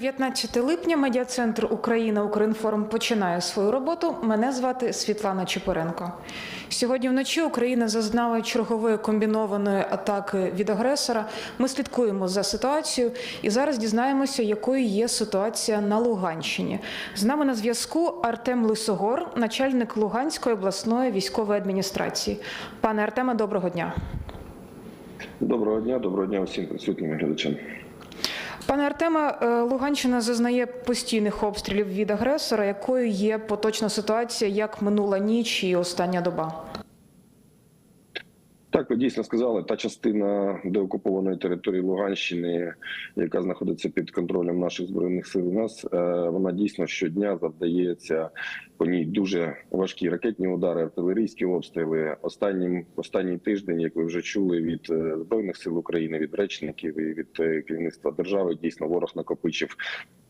19 липня медіа-центр Україна Укрінформ починає свою роботу. Мене звати Світлана Чепуренко. Сьогодні вночі Україна зазнала чергової комбінованої атаки від агресора. Ми слідкуємо за ситуацією і зараз дізнаємося, якою є ситуація на Луганщині. З нами на зв'язку Артем Лисогор, начальник Луганської обласної військової адміністрації. Пане Артеме, доброго дня. Доброго дня, доброго дня всім присутнім глядачам. Пане Артеме, е, Луганщина зазнає постійних обстрілів від агресора. Якою є поточна ситуація, як минула ніч і остання доба? Так, ви дійсно сказали, та частина деокупованої території Луганщини, яка знаходиться під контролем наших збройних сил, у нас е, вона дійсно щодня завдається по ній дуже важкі ракетні удари, артилерійські обстріли. Останнім останній тиждень, як ви вже чули від е, збройних сил України, від речників і від е, керівництва держави, дійсно ворог накопичив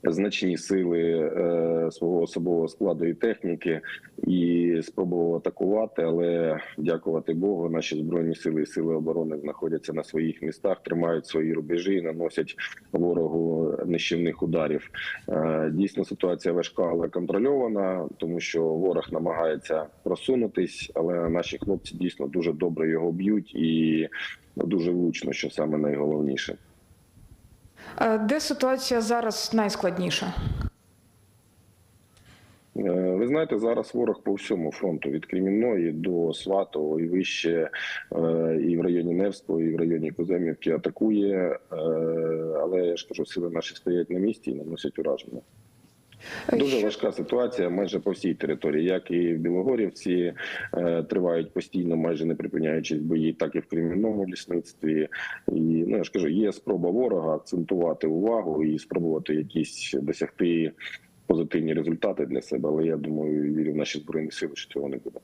значні сили е, свого особового складу і техніки і спробував атакувати. Але дякувати Богу, наші збройні сили і сили оборони знаходяться на своїх містах, тримають свої рубежі, і наносять ворогу нищівних ударів. Е, дійсно, ситуація важка, але контрольована, тому що ворог намагається просунутись, але наші хлопці дійсно дуже добре його б'ють і дуже влучно, що саме найголовніше. Е, Де ситуація зараз найскладніша? Е, Ви знаєте, зараз ворог по всьому фронту від Кремінної до Сватово і вище е, і в районі Невського, і в районі Коземівки атакує. Але я ж кажу, сили наші стоять на місці і наносять ураження. Дуже важка ситуація майже по всій території, як і в Білогорівці е, тривають постійно, майже не припиняючись бої, так і в кримінному лісництві. І ну я ж кажу, є спроба ворога акцентувати увагу і спробувати якісь досягти позитивні результати для себе. Але я думаю, вірю в наші збройні сили, що цього не буде.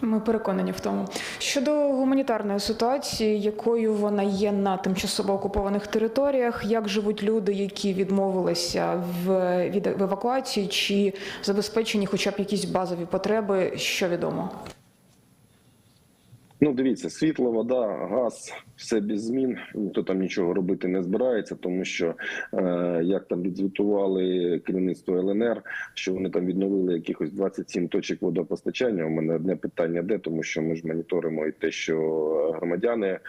Ми переконані в тому. Щодо гуманітарної ситуації, якою вона є на тимчасово окупованих територіях, як живуть люди, які відмовилися в від евакуації, чи забезпечені хоча б якісь базові потреби, що відомо? Ну, дивіться, світло, вода, газ, все без змін. Ніхто там нічого робити не збирається, тому що е, як там відзвітували керівництво ЛНР, що вони там відновили якихось 27 точок водопостачання. У мене одне питання, де тому, що ми ж моніторимо і те, що громадяни е,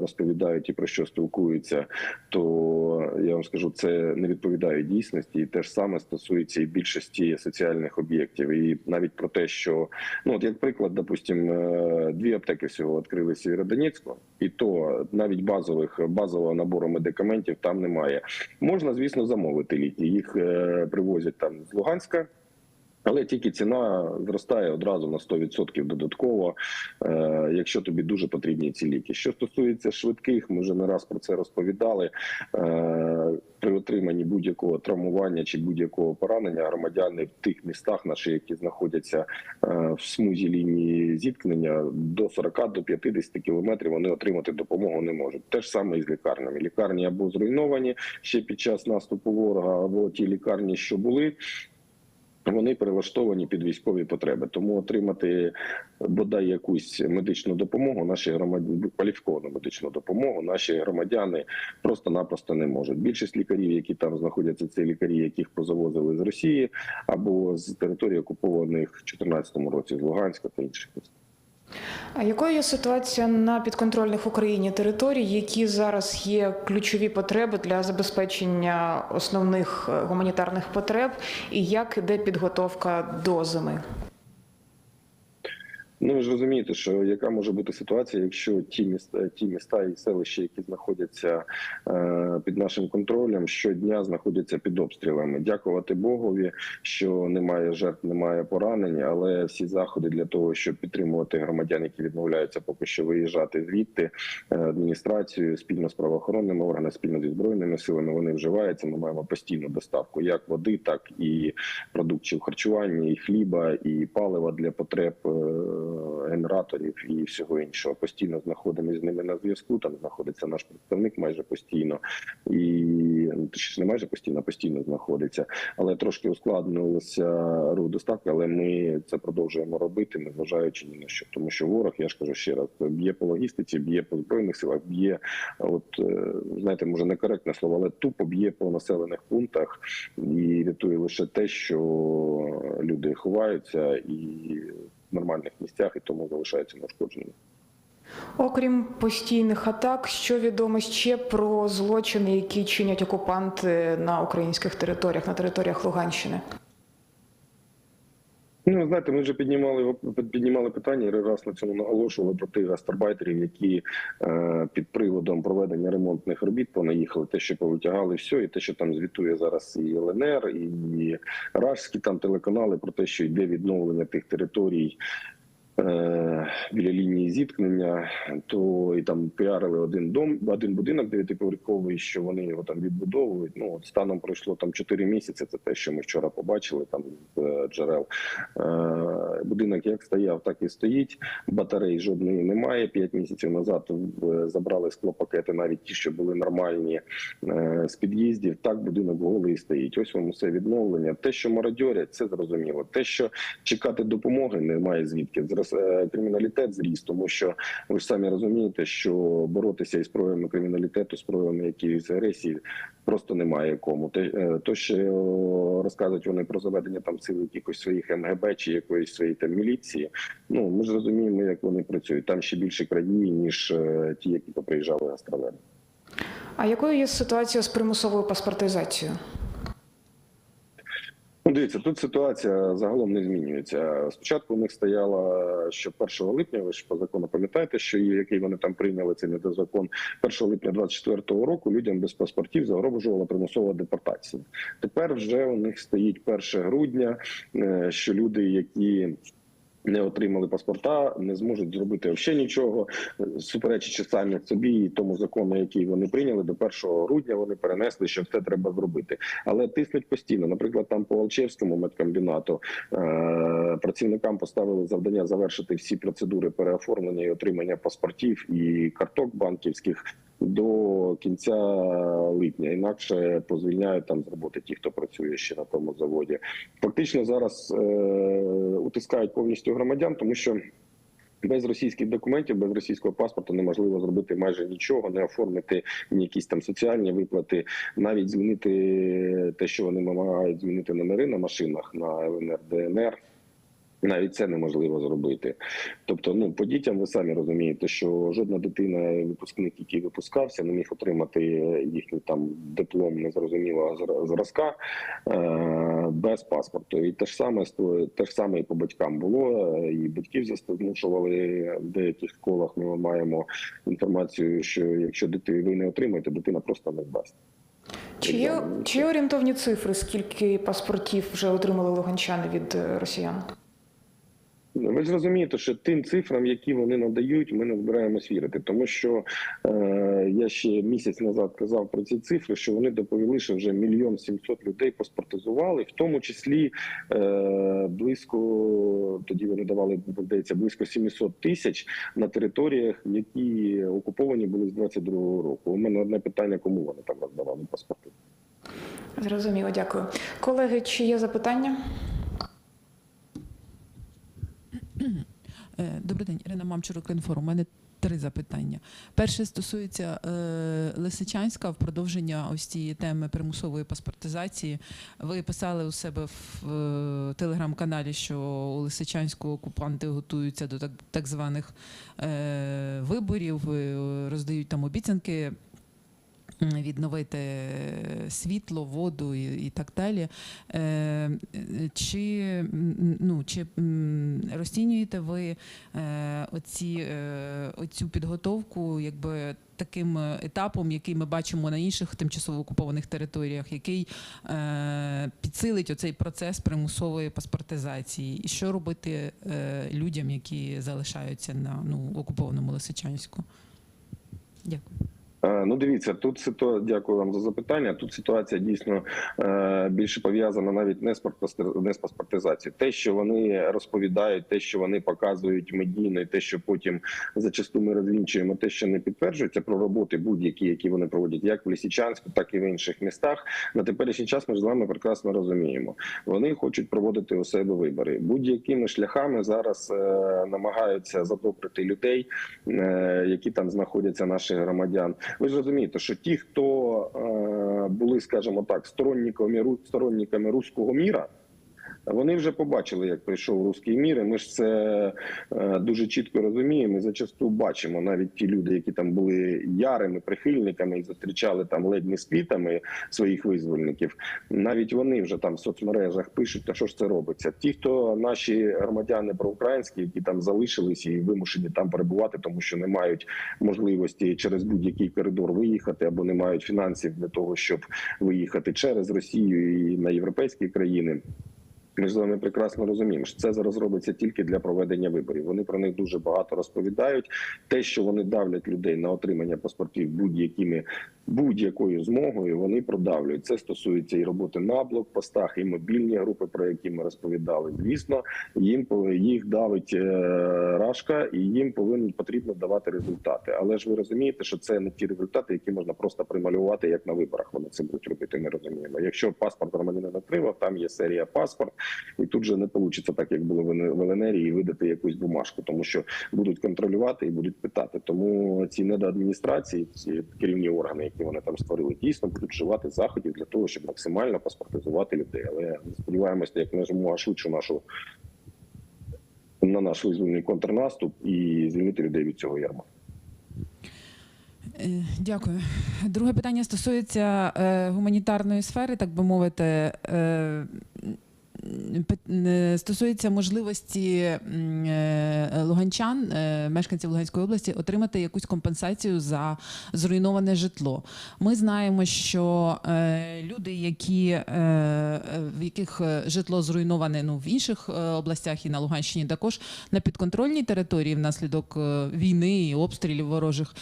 розповідають і про що спілкуються, то я вам скажу, це не відповідає дійсності, і те ж саме стосується і більшості соціальних об'єктів, і навіть про те, що ну от як приклад, допустим, е, дві аптеки всього відкрили Сєвєродонецьку, і то навіть базових базового набору медикаментів там немає. Можна, звісно, замовити ліки. Їх е, привозять там з Луганська. Але тільки ціна зростає одразу на 100% додатково, е, якщо тобі дуже потрібні ці ліки. Що стосується швидких, ми вже не раз про це розповідали. Е, при отриманні будь-якого травмування чи будь-якого поранення громадяни в тих містах, наші, які знаходяться е, в смузі лінії зіткнення, до 40 до 50 кілометрів вони отримати допомогу не можуть. Те ж саме і з лікарнями. Лікарні або зруйновані ще під час наступу ворога, або ті лікарні, що були. Вони перелаштовані під військові потреби, тому отримати бодай якусь медичну допомогу, наші громадяни кваліфіковану медичну допомогу, наші громадяни просто-напросто не можуть. Більшість лікарів, які там знаходяться, це лікарі, яких позавозили з Росії або з території окупованих в 2014 році з Луганська та інших міст. А якою є ситуація на підконтрольних Україні територій, які зараз є ключові потреби для забезпечення основних е, гуманітарних потреб, і як іде підготовка до зими? Ну ви ж розумієте, що яка може бути ситуація, якщо ті міста, ті міста і селища, які знаходяться е, під нашим контролем, щодня знаходяться під обстрілами. Дякувати Богові, що немає жертв, немає поранень, але всі заходи для того, щоб підтримувати громадян, які відмовляються поки що виїжджати звідти е, адміністрацією спільно з правоохоронними органами, спільно зі збройними силами, вони вживаються. Ми маємо постійну доставку як води, так і продуктів харчування, і хліба, і палива для потреб. Генераторів і всього іншого. Постійно знаходимося з ними на зв'язку. Там знаходиться наш представник майже постійно, і ну точніше, не майже постійно, постійно знаходиться, але трошки ускладнилося рух доставки. Але ми це продовжуємо робити, не зважаючи ні на що, тому що ворог, я ж кажу ще раз, б'є по логістиці, б'є по збройних силах, б'є, от е, знаєте, може некоректне слово, але тупо б'є по населених пунктах і рятує лише те, що люди ховаються і нормальних місцях, і тому залишаються неушкодженими. Окрім постійних атак, що відомо ще про злочини, які чинять окупанти на українських територіях, на територіях Луганщини? Ну, знаєте, ми вже піднімали піднімали питання і раз на цьому наголошували про тих гастарбайтерів, які е, під приводом проведення ремонтних робіт понаїхали, те, що повитягали все, і те, що там звітує зараз і ЛНР, і Рашські там телеканали про те, що йде відновлення тих територій. Е, Біля лінії зіткнення, то і там піарили один дом, один будинок дев'ятиповерховий, що вони його там відбудовують. Ну от станом пройшло там 4 місяці. Це те, що ми вчора побачили там е, джерел. Е, Будинок як стояв, так і стоїть. Батарей жодної немає. П'ять місяців назад забрали склопакети, навіть ті, що були нормальні з під'їздів. Так будинок голий стоїть. Ось вам усе відновлення. Те, що мародьорять, це зрозуміло. Те, що чекати допомоги, немає звідки. Зрос криміналітет зріс, тому що ви ж самі розумієте, що боротися із проявами криміналітету, з проявами якоїсь агресії просто немає кому. Е, то, що розказують вони про заведення там сил якихось своїх МГБ чи якоїсь своєї там міліції. Ну ми ж розуміємо, як вони працюють. Там ще більше крадії, ніж е, ті, які поприїжджали гастролери. А якою є ситуація з примусовою паспортизацією? Ну, дивіться, тут ситуація загалом не змінюється. Спочатку у них стояло, що 1 липня, ви ж по закону пам'ятаєте, що який вони там прийняли цей недозакон 1 липня 24 року людям без паспортів загрожувала примусова депортація. Тепер вже у них стоїть 1 грудня, е, що люди, які не отримали паспорта, не зможуть зробити взагалі нічого, суперечачи самі собі і тому закону, який вони прийняли до 1 грудня. Вони перенесли, що все треба зробити, але тиснуть постійно. Наприклад, там по Алчевському медкомбінату е- працівникам поставили завдання завершити всі процедури переоформлення і отримання паспортів і карток банківських. До кінця липня інакше позвільняють там з роботи ті, хто працює ще на тому заводі. Фактично зараз е, утискають повністю громадян, тому що без російських документів, без російського паспорта неможливо зробити майже нічого, не оформити ні якісь там соціальні виплати, навіть змінити те, що вони намагають змінити номери на машинах на ЛНР, ДНР. Навіть це неможливо зробити. Тобто, ну по дітям ви самі розумієте, що жодна дитина, випускник, який випускався, не міг отримати їхній там диплом незрозумілого зразка е- без паспорту. І те ж саме те ж саме і по батькам було. І батьків змушували в деяких школах. Ми маємо інформацію, що якщо дитину ви не отримаєте, дитина просто не здасть. Чи є, чи є орієнтовні цифри, скільки паспортів вже отримали луганчани від е, росіян? Ви ж розумієте, що тим цифрам, які вони надають, ми не збираємось вірити, тому що е, я ще місяць назад казав про ці цифри, що вони доповіли, що вже мільйон сімсот людей паспортизували, в тому числі е, близько тоді вони давали здається близько 700 тисяч на територіях, які окуповані були з 22-го року. У мене одне питання: кому вони там роздавали паспорти? Зрозуміло, дякую. Колеги, чи є запитання? Е, Добрий день, Ірина Мамчур, Інформ. У мене три запитання. Перше стосується е, Лисичанська в продовження ось цієї теми примусової паспортизації. Ви писали у себе в е, телеграм-каналі, що у Лисичанську окупанти готуються до так, званих е, виборів, е, роздають там обіцянки. Відновити світло, воду і, і так далі. Е, е, чи, ну, чи розцінюєте ви е, оці, е, оцю підготовку якби таким е, етапом, який ми бачимо на інших тимчасово окупованих територіях, який е, підсилить оцей процес примусової паспортизації? І що робити е, людям, які залишаються на ну, окупованому Лисичанську? Дякую. Е, Ну, дивіться, тут ситуація. Дякую вам за запитання. Тут ситуація дійсно е, більше пов'язана навіть не з не з паспортизацією. Те, що вони розповідають, те, що вони показують медійно, і те, що потім зачасту ми розвінчуємо, те, що не підтверджується про роботи будь-які, які вони проводять, як в Лисичанську, так і в інших містах. На теперішній час ми з вами прекрасно розуміємо. Вони хочуть проводити у себе вибори. Будь-якими шляхами зараз е, намагаються задобрити людей, які там знаходяться наших громадян. Ви ж розумієте, що ті, хто е, були, скажімо так, сторонниками сторонниками руського міра. Вони вже побачили, як прийшов руський мір. і Ми ж це е, дуже чітко розуміємо. і Зачасту бачимо навіть ті люди, які там були ярими прихильниками і зустрічали там ледь не з квітами своїх визвольників. Навіть вони вже там в соцмережах пишуть, та що ж це робиться. Ті, хто наші громадяни проукраїнські, які там залишились і вимушені там перебувати, тому що не мають можливості через будь-який коридор виїхати або не мають фінансів для того, щоб виїхати через Росію і на європейські країни. Ми з вами прекрасно розуміємо, що це зараз робиться тільки для проведення виборів. Вони про них дуже багато розповідають. Те, що вони давлять людей на отримання паспортів будь-якими будь-якою змогою, вони продавлюють. Це стосується і роботи на блокпостах, і мобільні групи, про які ми розповідали. Звісно, їм їх давить е, рашка, і їм повинні потрібно давати результати. Але ж ви розумієте, що це не ті результати, які можна просто прималювати, як на виборах. Вони це будуть робити. Ми розуміємо. Якщо паспорт громадянина отримав, там є серія паспорт, і тут же не вийде так, як було в Н- ЛНР, і видати якусь бумажку, тому що будуть контролювати і будуть питати. Тому ці недоадміністрації, ці керівні органи, які вони там створили, дійсно будуть вживати заходів для того, щоб максимально паспортизувати людей. Але сподіваємося, як нажмемо швидше нашу на наш визвольний контрнаступ і звільнити людей від цього ярма. Е, Дякую. Друге питання стосується е, гуманітарної сфери, так би мовити. Стосується можливості е, луганчан, е, мешканців Луганської області, отримати якусь компенсацію за зруйноване житло. Ми знаємо, що е, люди, які, в яких житло зруйноване ну, в інших областях і на Луганщині, також на підконтрольній території внаслідок війни і обстрілів ворожих.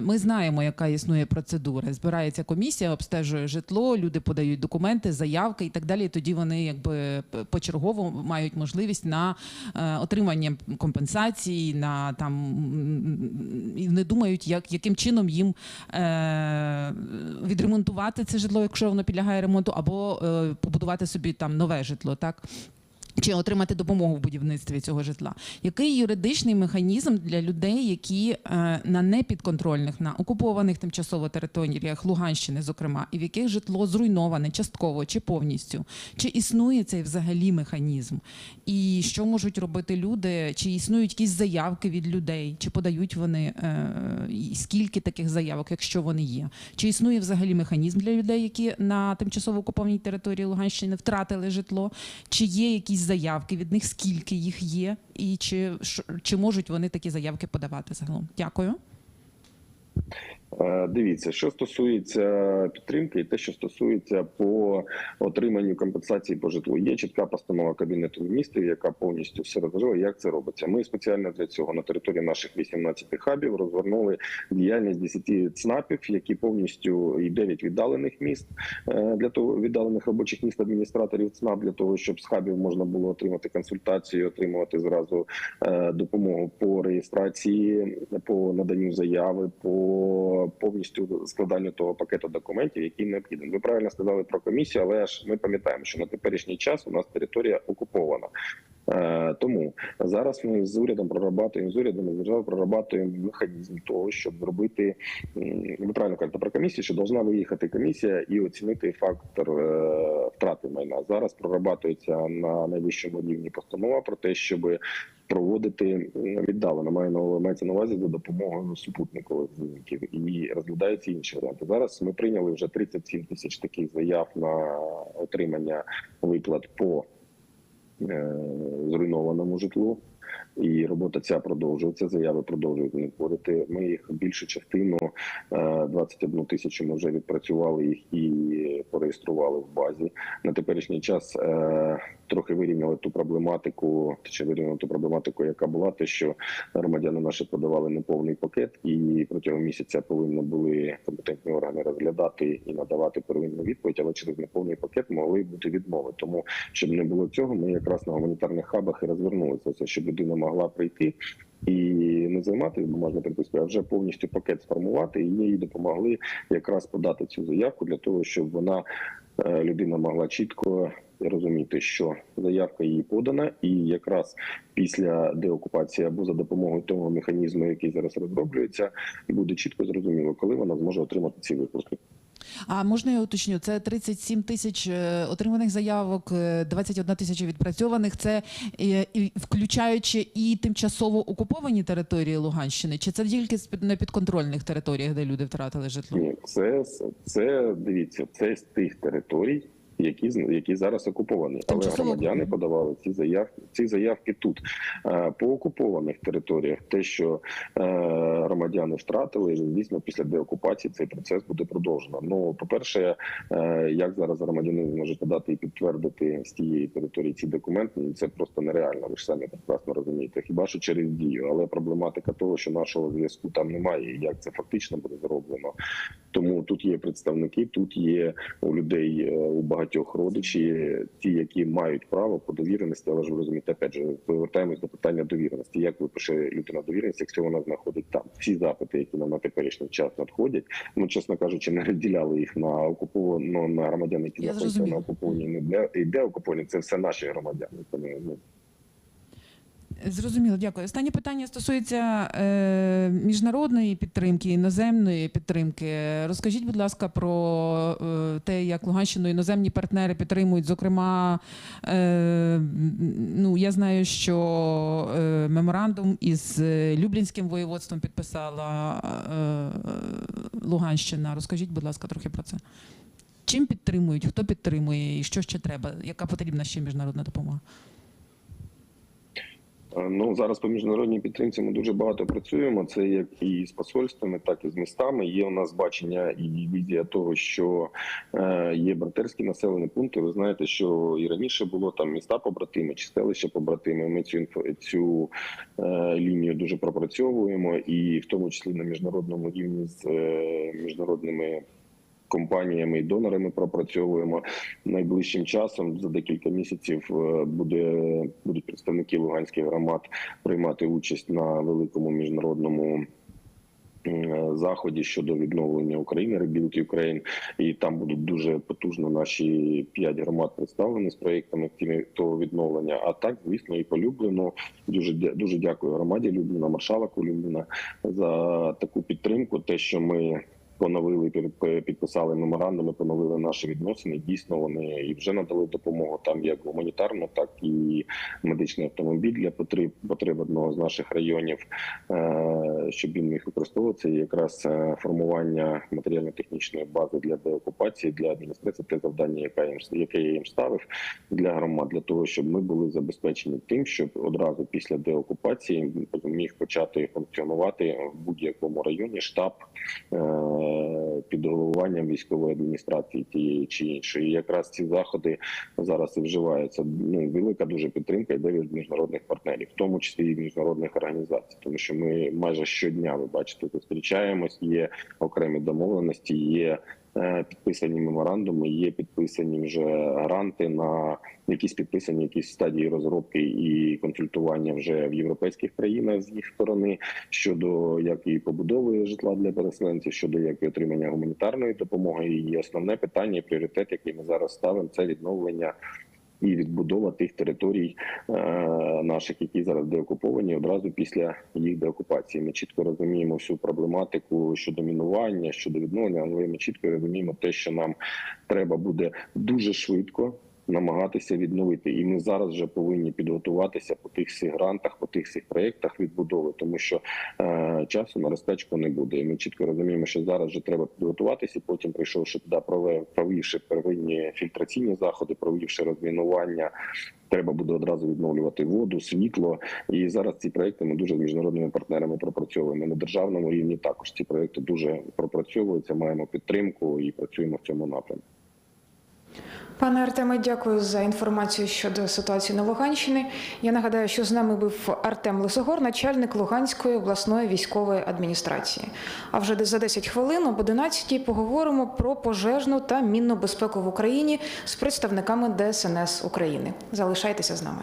Ми знаємо, яка існує процедура. Збирається комісія, обстежує житло, люди подають документи, заявки і так далі. І тоді вони якби почергово мають можливість на е, отримання компенсації, на там і не думають, як яким чином їм е, відремонтувати це житло, якщо воно підлягає ремонту, або е, побудувати собі там нове житло, так. Чи отримати допомогу в будівництві цього житла? Який юридичний механізм для людей, які е, на непідконтрольних, на окупованих тимчасово територіях Луганщини, зокрема, і в яких житло зруйноване частково чи повністю? Чи існує цей взагалі механізм? І що можуть робити люди? Чи існують якісь заявки від людей? Чи подають вони е, скільки таких заявок, якщо вони є? Чи існує взагалі механізм для людей, які на тимчасово окупованій території Луганщини втратили житло? Чи є якісь заявки від них, скільки їх є, і чи, чи можуть вони такі заявки подавати загалом? Дякую. Е, Дивіться, що стосується підтримки, і те, що стосується по отриманню компенсації по житлу, є чітка постанова кабінету міністрів, яка повністю все розложила, як це робиться. Ми спеціально для цього на території наших 18 хабів розгорнули діяльність 10 ЦНАПів, які повністю і 9 віддалених міст е, для того віддалених робочих міст адміністраторів ЦНАП для того, щоб з хабів можна було отримати консультацію, отримувати зразу е, допомогу по реєстрації, по наданню заяви, по повністю складанню того пакету документів, який необхідний. Ви правильно сказали про комісію, але ж ми пам'ятаємо, що на теперішній час у нас територія окупована. Е, Тому зараз ми з урядом прорабатуємо з урядом з державою прорабатуємо механізм того, щоб зробити ви правильно кажете про комісію, що должна виїхати комісія і оцінити фактор е, втрати майна. Зараз прорабатується на найвищому рівні постанова про те, щоб проводити віддалено маю мається на увазі за допомогою супутникових знімків і розглядаються інші варіанти. Зараз ми прийняли вже 37 тисяч таких заяв на отримання виплат по зруйнованому житлу. І робота ця продовжується. Заяви продовжують надходити. Ми їх більшу частину е, 21 тисячу. Ми вже відпрацювали їх і пореєстрували в базі. На теперішній час е, трохи вирівняли ту проблематику, чи вирівняли ту проблематику, яка була, те, що громадяни наші подавали неповний пакет, і протягом місяця повинні були компетентні органи розглядати і надавати первинну відповідь, але через неповний пакет могли бути відмови. Тому щоб не було цього, ми якраз на гуманітарних хабах і розвернулися. Щоб людина могла прийти. І не займатися бумажною перепискою, а вже повністю пакет сформувати, і їй допомогли якраз подати цю заявку для того, щоб вона е, людина могла чітко розуміти, що заявка її подана, і якраз після деокупації або за допомогою того механізму, який зараз розроблюється, буде чітко зрозуміло, коли вона зможе отримати ці виплати. А можна я уточню? Це 37 тисяч е, отриманих заявок, е, 21 тисяча відпрацьованих. Це е, включаючи і тимчасово окуповані території Луганщини, чи це тільки на підконтрольних територіях, де люди втратили житло? Ні, це це дивіться, це з тих територій, які які зараз окуповані, але громадяни подавали ці заявки. Ці заявки тут Е, по окупованих територіях. Те, що е, громадяни втратили, звісно, після деокупації цей процес буде продовжено. Ну, по перше, е, як зараз громадянин зможе подати і підтвердити з тієї території ці документи, ну, це просто нереально. Ви ж самі прекрасно розумієте. Хіба що через дію, але проблематика того, що нашого зв'язку там немає, і як це фактично буде зроблено. Тому тут є представники, тут є у людей е, у багатьох родичі, ті, які мають право по довіреності, але ж ви розумієте, опять же, повертаємось до питання довіреності. Як випише людина довіреність, якщо вона знаходить там всі запити, які нам на теперішній час надходять. Ми, чесно кажучи, не розділяли їх на окуповані ну, на громадян, які знаходяться на окуповані не де і де окуповані. Це все наші громадяни. Тому ну Зрозуміло, дякую. Останнє питання стосується е, міжнародної підтримки, іноземної підтримки. Розкажіть, будь ласка, про е, те, як Луганщину іноземні партнери підтримують. Зокрема, е, ну я знаю, що е, меморандум із е, Люблінським воєводством підписала е, Луганщина. Розкажіть, будь ласка, трохи про це. Чим підтримують, хто підтримує і що ще треба? Яка потрібна ще міжнародна допомога? Е, Ну зараз по міжнародній підтримці ми дуже багато працюємо. Це як і з посольствами, так і з містами. Є у нас бачення і візія того, що е, є братерські населені пункти. Ви знаєте, що і раніше було там міста побратими чи селища побратими. Ми цю цю е, лінію дуже пропрацьовуємо, і в тому числі на міжнародному рівні з міжнародними. Компаніями і донорами пропрацьовуємо найближчим часом. За декілька місяців е, буде будуть представники луганських громад приймати участь на великому міжнародному. е, Заході щодо відновлення України Rebuild Ukraine. і там будуть дуже потужно наші п'ять громад представлені з проєктами того відновлення. А так, звісно, і полюблено. Дуже дуже дякую громаді Любліна, маршалку Любліна за таку підтримку. Те, що ми поновили під- підписали меморандуми, поновили наші відносини. Дійсно, вони і вже надали допомогу там як гуманітарну, так і медичний автомобіль для потреб потреб одного з наших районів, е, щоб він міг використовуватися. І якраз е, формування матеріально-технічної бази для деокупації для адміністрації те завдання, яке їм яке я їм ставив для громад, для того, щоб ми були забезпечені тим, щоб одразу після деокупації міг почати функціонувати в будь-якому районі штаб е, під головуванням військової адміністрації тієї чи іншої. І якраз ці заходи зараз і вживаються. Ну велика дуже підтримка йде від міжнародних партнерів, в тому числі і міжнародних організацій, тому що ми майже щодня, ви бачите, зустрічаємось. Є окремі домовленості, є підписані меморандуми, є підписані вже гранти на якісь підписані якісь стадії розробки і консультування вже в європейських країнах з їх сторони щодо як і побудови житла для переселенців, щодо як і отримання гуманітарної допомоги. І основне питання, і пріоритет, який ми зараз ставимо, це відновлення. І відбудова тих територій е, наших, які зараз деокуповані, одразу після їх деокупації. Ми чітко розуміємо всю проблематику щодо мінування, щодо відновлення, але ми чітко розуміємо те, що нам треба буде дуже швидко намагатися відновити. І ми зараз вже повинні підготуватися по тих всіх грантах, по тих всіх проєктах відбудови, тому що е, часу на розпечку не буде. І ми чітко розуміємо, що зараз вже треба підготуватися. Потім, прийшовши туди, провівши первинні фільтраційні заходи, провівши розмінування. Треба буде одразу відновлювати воду, світло. І зараз ці проекти ми дуже з міжнародними партнерами пропрацьовуємо. На державному рівні також ці проекти дуже пропрацьовуються. Маємо підтримку і працюємо в цьому напрямку. Пане Артеме, дякую за інформацію щодо ситуації на Луганщині. Я нагадаю, що з нами був Артем Лисогор, начальник Луганської обласної військової адміністрації. А вже за 10 хвилин об 11 поговоримо про пожежну та мінну безпеку в Україні з представниками ДСНС України. Залишайтеся з нами.